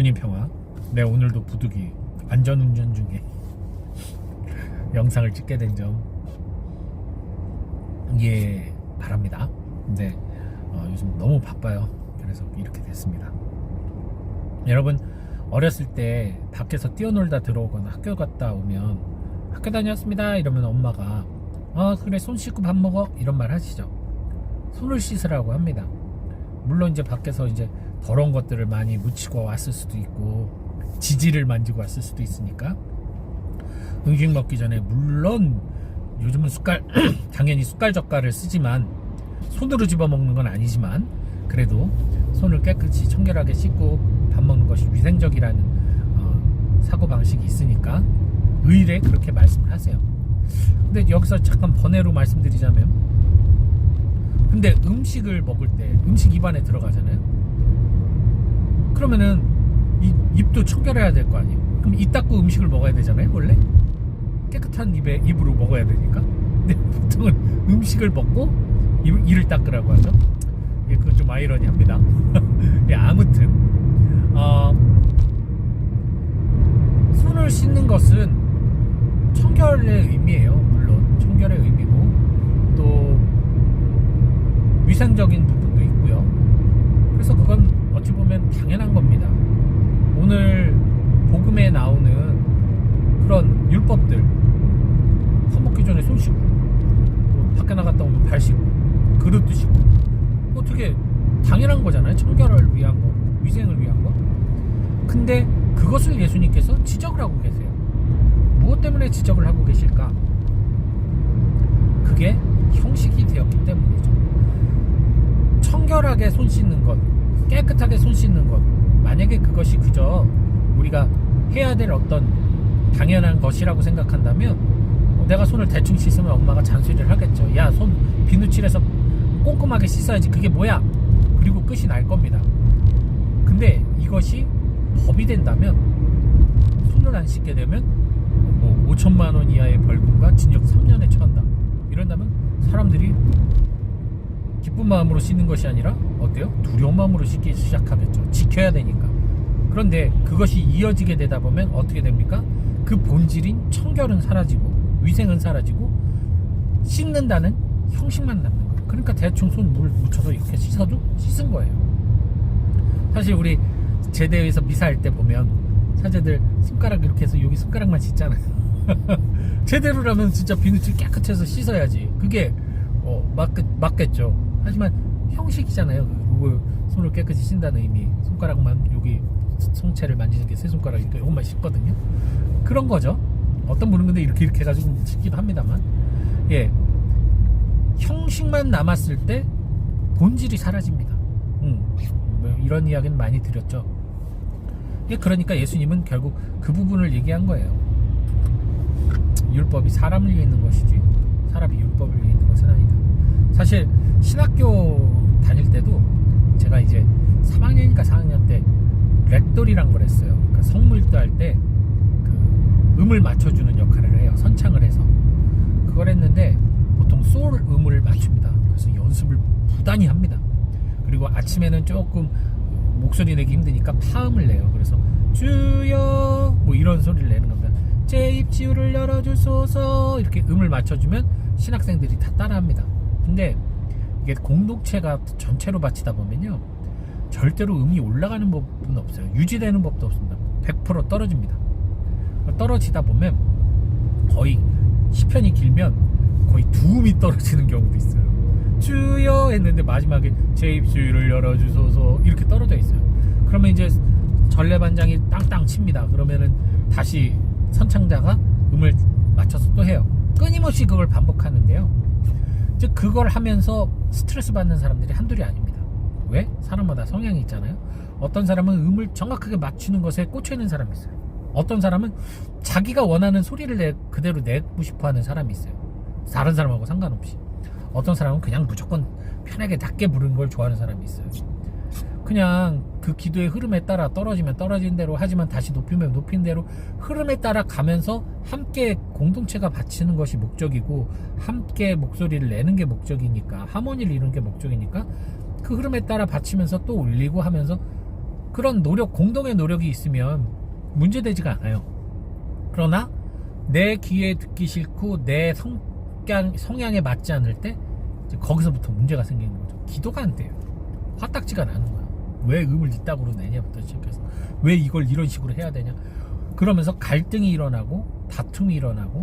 주님 평화. 네, 오늘도 부득이 안전운전 중에 영상을 찍게 된 점 이해 바랍니다. 근데 어, 요즘 너무 바빠요. 그래서 이렇게 됐습니다. 여러분 어렸을 때 밖에서 뛰어놀다 들어오거나 학교 갔다 오면 학교 다녔습니다 이러면 엄마가 아 그래 손 씻고 밥 먹어 이런 말 하시죠. 손을 씻으라고 합니다. 물론 이제 밖에서 이제 더러운 것들을 많이 묻히고 왔을 수도 있고 지지를 만지고 왔을 수도 있으니까 음식 먹기 전에 물론 요즘은 숟갈 당연히 숟갈 젓갈을 쓰지만 손으로 집어 먹는 건 아니지만 그래도 손을 깨끗이 청결하게 씻고 밥 먹는 것이 위생적이라는 어, 사고 방식이 있으니까 의례 그렇게 말씀을 하세요. 근데 여기서 잠깐 번외로 말씀드리자면 근데 음식을 먹을 때 음식 입안에 들어가잖아요. 그러면은 이, 입도 청결해야 될 거 아니에요. 그럼 입 닦고 음식을 먹어야 되잖아요, 원래? 깨끗한 입에 입으로 먹어야 되니까. 근데 보통은 음식을 먹고 입, 이를 닦으라고 하죠. 예, 그건 좀 아이러니합니다. 예, 아무튼 어, 손을 씻는 것은 청결의 의미예요. 물론 청결의 의미고 또 위생적인 부분도 있고요. 그래서 그건 어찌 보면 당연한 겁니다. 오늘 복음에 나오는 그런 율법들 밥 먹기 전에 손 씻고 또 밖에 나갔다 오면 발 씻고 그릇도 씻고 어떻게 당연한 거잖아요. 청결을 위한 거고 위생을 위한 거. 근데 그것을 예수님께서 지적을 하고 계세요. 무엇 때문에 지적을 하고 계실까? 그게 형식이 되었기 때문이죠. 청결하게 손 씻는 것, 깨끗하게 손 씻는 것, 만약에 그것이 그저 우리가 해야 될 어떤 당연한 것이라고 생각한다면 어, 내가 손을 대충 씻으면 엄마가 잔소리를 하겠죠. 야, 손 비누칠해서 꼼꼼하게 씻어야지. 그게 뭐야? 그리고 끝이 날 겁니다. 근데 이것이 법이 된다면 손을 안 씻게 되면 뭐 5천만 원 이하의 벌금과 징역 3년에 처한다. 이런다면 사람들이 기쁜 마음으로 씻는 것이 아니라 어때요? 두려운 마음으로 씻기 시작하겠죠. 지켜야 되니까. 그런데 그것이 이어지게 되다 보면 어떻게 됩니까? 그 본질인 청결은 사라지고 위생은 사라지고 씻는다는 형식만 남는 거예요. 그러니까 대충 손 물 묻혀서 이렇게 씻어도 씻은 거예요. 사실 우리 제대에서 미사할 때 보면 사제들 손가락 이렇게 해서 여기 손가락만 씻잖아요. 제대로라면 진짜 비누칠 깨끗해서 씻어야지. 그게 어, 맞, 맞겠죠. 하지만 형식이잖아요. 그거 손을 깨끗이 씻는다는 의미. 손가락만 여기 성체를 만지는 게 세 손가락이니까 이것만 씻거든요. 그런 거죠. 어떤 분은 근데 이렇게 이렇게 해가지고 씻기도 합니다만. 예. 형식만 남았을 때 본질이 사라집니다. 음, 뭐 이런 이야기는 많이 드렸죠. 예, 그러니까 예수님은 결국 그 부분을 얘기한 거예요. 율법이 사람을 위해 있는 것이지 사람이 율법을 위해 있는 것은 아니다. 사실 신학교 다닐 때도 제가 이제 3학년인가 4학년 때 렉돌이란 걸 했어요. 그러니까 성물도 할 때 그 음을 맞춰주는 역할을 해요. 선창을 해서 그걸 했는데 보통 솔 음을 맞춥니다. 그래서 연습을 부단히 합니다. 그리고 아침에는 조금 목소리 내기 힘드니까 파음을 내요. 그래서 주여 뭐 이런 소리를 내는 겁니다. 제 입지우를 열어주소서 이렇게 음을 맞춰주면 신학생들이 다 따라합니다. 근데 이게 공동체가 전체로 바치다 보면요 절대로 음이 올라가는 법은 없어요. 유지되는 법도 없습니다. 100% 떨어집니다. 떨어지다 보면 거의 시편이 길면 거의 두 음이 떨어지는 경우도 있어요. 주여 했는데 마지막에 제 입술을 열어주소서 이렇게 떨어져 있어요. 그러면 이제 전래반장이 땅땅 칩니다. 그러면은 다시 선창자가 음을 맞춰서 또 해요. 끊임없이 그걸 반복하는데요. 즉 그걸 하면서 스트레스 받는 사람들이 한둘이 아닙니다. 왜? 사람마다 성향이 있잖아요. 어떤 사람은 음을 정확하게 맞추는 것에 꽂혀 있는 사람이 있어요. 어떤 사람은 자기가 원하는 소리를 내, 그대로 내고 싶어 하는 사람이 있어요. 다른 사람하고 상관없이. 어떤 사람은 그냥 무조건 편하게 낮게 부르는 걸 좋아하는 사람이 있어요. 그냥 그 기도의 흐름에 따라 떨어지면 떨어진 대로 하지만 다시 높이면 높인 대로 흐름에 따라 가면서 함께 공동체가 바치는 것이 목적이고 함께 목소리를 내는 게 목적이니까 하모니를 이루는 게 목적이니까 그 흐름에 따라 바치면서 또 올리고 하면서 그런 노력, 공동의 노력이 있으면 문제되지가 않아요. 그러나 내 귀에 듣기 싫고 내 성향, 성향에 맞지 않을 때 거기서부터 문제가 생기는 거죠. 기도가 안 돼요. 화딱지가 나는 거야. 왜 음을 이따구로 내냐부터 시작해서 왜 이걸 이런 식으로 해야 되냐. 그러면서 갈등이 일어나고 다툼이 일어나고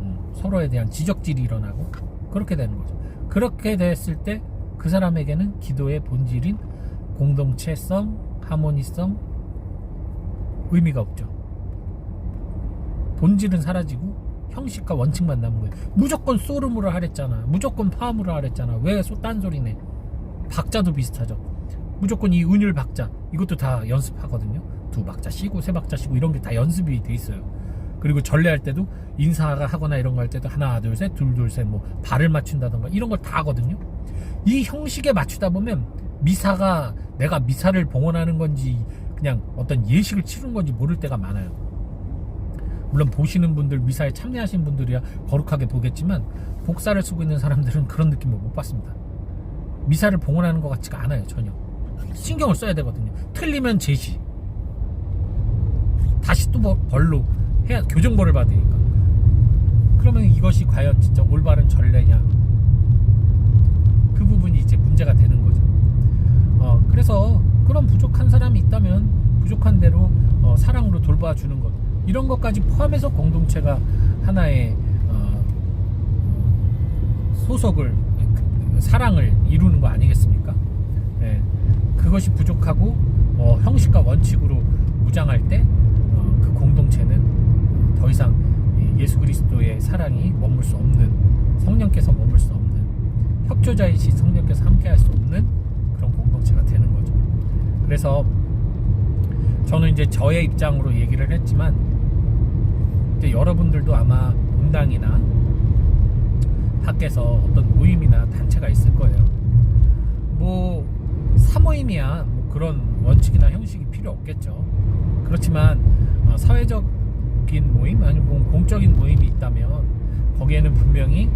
음, 서로에 대한 지적질이 일어나고 그렇게 되는 거죠. 그렇게 됐을 때 그 사람에게는 기도의 본질인 공동체성, 하모니성 의미가 없죠. 본질은 사라지고 형식과 원칙만 남은 거예요. 무조건 소름으로 하랬잖아. 무조건 파음으로 하랬잖아. 왜 딴소리네. 박자도 비슷하죠. 무조건 이 은율 박자 이것도 다 연습하거든요. 두 박자 쉬고 세 박자 쉬고 이런 게 다 연습이 돼 있어요. 그리고 전례할 때도 인사가 하거나 이런 거 할 때도 하나 둘 셋 둘 둘 셋 뭐 발을 맞춘다던가 이런 걸 다 하거든요. 이 형식에 맞추다 보면 미사가 내가 미사를 봉헌하는 건지 그냥 어떤 예식을 치른 건지 모를 때가 많아요. 물론 보시는 분들 미사에 참여하신 분들이야 거룩하게 보겠지만 복사를 쓰고 있는 사람들은 그런 느낌을 못 받습니다. 미사를 봉헌하는 것 같지가 않아요 전혀. 신경을 써야 되거든요. 틀리면 제시. 다시 또뭐 벌로 해야 교정벌을 받으니까. 그러면 이것이 과연 진짜 올바른 전례냐? 그 부분이 이제 문제가 되는 거죠. 어, 그래서 그런 부족한 사람이 있다면 부족한 대로 어, 사랑으로 돌봐주는 것 이런 것까지 포함해서 공동체가 하나의 어, 소속을 사랑을 이루는 거 아니겠습니까? 예, 그것이 부족하고 어, 형식과 원칙으로 무장할 때 그 공동체는 더 이상 이 예수 그리스도의 사랑이 머물 수 없는 성령께서 머물 수 없는 협조자이신 성령께서 함께할 수 없는 그런 공동체가 되는 거죠. 그래서 저는 이제 저의 입장으로 얘기를 했지만 이제 여러분들도 아마 본당이나 밖에서 어떤 모임이나 단체가 있을 거예요. 뭐 사모임이야 뭐 그런 원칙이나 형식이 필요 없겠죠. 그렇지만 어, 사회적인 모임 아니면 뭐 공적인 모임이 있다면 거기에는 분명히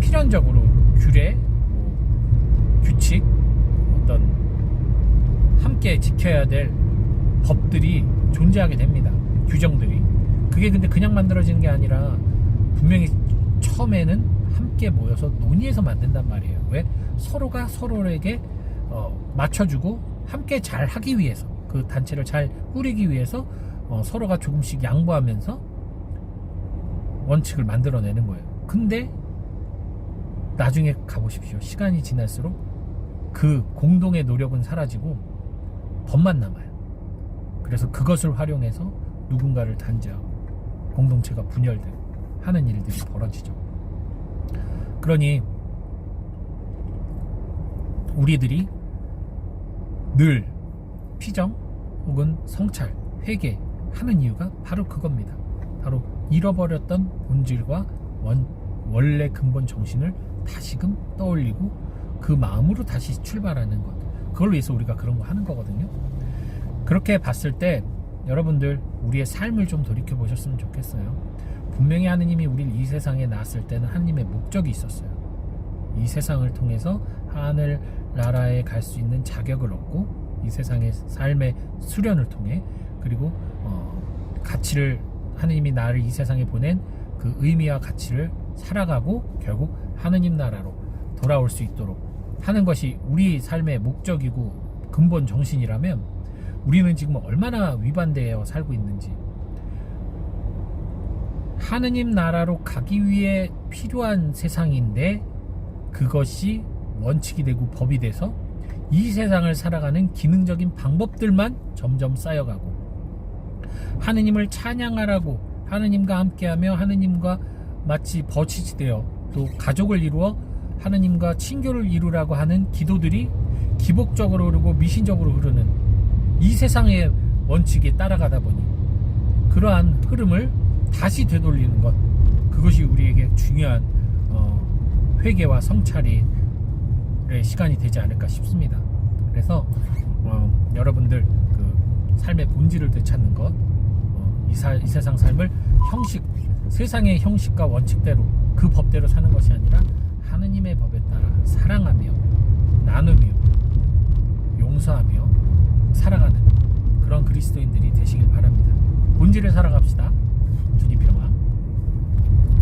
필연적으로 규례, 뭐 규칙, 어떤 함께 지켜야 될 법들이 존재하게 됩니다. 규정들이. 그게 근데 그냥 만들어지는 게 아니라 분명히 처음에는 함께 모여서 논의해서 만든단 말이에요. 왜? 서로가 서로에게 어, 맞춰주고 함께 잘 하기 위해서 그 단체를 잘 꾸리기 위해서 어, 서로가 조금씩 양보하면서 원칙을 만들어내는 거예요. 근데 나중에 가보십시오. 시간이 지날수록 그 공동의 노력은 사라지고 법만 남아요. 그래서 그것을 활용해서 누군가를 단죄하고 공동체가 분열되고 하는 일들이 벌어지죠. 그러니 우리들이 늘 피정 혹은 성찰, 회개 하는 이유가 바로 그겁니다. 바로 잃어버렸던 본질과 원, 원래 근본 정신을 다시금 떠올리고 그 마음으로 다시 출발하는 것. 그걸 위해서 우리가 그런 거 하는 거거든요. 그렇게 봤을 때 여러분들 우리의 삶을 좀 돌이켜 보셨으면 좋겠어요. 분명히 하느님이 우리를 이 세상에 낳았을 때는 하느님의 목적이 있었어요. 이 세상을 통해서 하늘 나라에 갈 수 있는 자격을 얻고 이 세상의 삶의 수련을 통해 그리고 어, 가치를 하느님이 나를 이 세상에 보낸 그 의미와 가치를 살아가고 결국 하느님 나라로 돌아올 수 있도록 하는 것이 우리 삶의 목적이고 근본 정신이라면 우리는 지금 얼마나 위반되어 살고 있는지 하느님 나라로 가기 위해 필요한 세상인데 그것이 원칙이 되고 법이 돼서 이 세상을 살아가는 기능적인 방법들만 점점 쌓여가고 하느님을 찬양하라고 하느님과 함께하며 하느님과 마치 버치지 되어 또 가족을 이루어 하느님과 친교를 이루라고 하는 기도들이 기복적으로 흐르고 미신적으로 흐르는 이 세상의 원칙에 따라가다 보니 그러한 흐름을 다시 되돌리는 것 그것이 우리에게 중요한 어, 회개와 성찰이 시간이 되지 않을까 싶습니다. 그래서 어, 여러분들 그 삶의 본질을 되찾는 것, 어, 이, 사, 이 세상 삶을 형식, 세상의 형식과 원칙대로 그 법대로 사는 것이 아니라 하느님의 법에 따라 사랑하며 나누며 용서하며 살아가는 그런 그리스도인들이 되시길 바랍니다. 본질을 살아갑시다.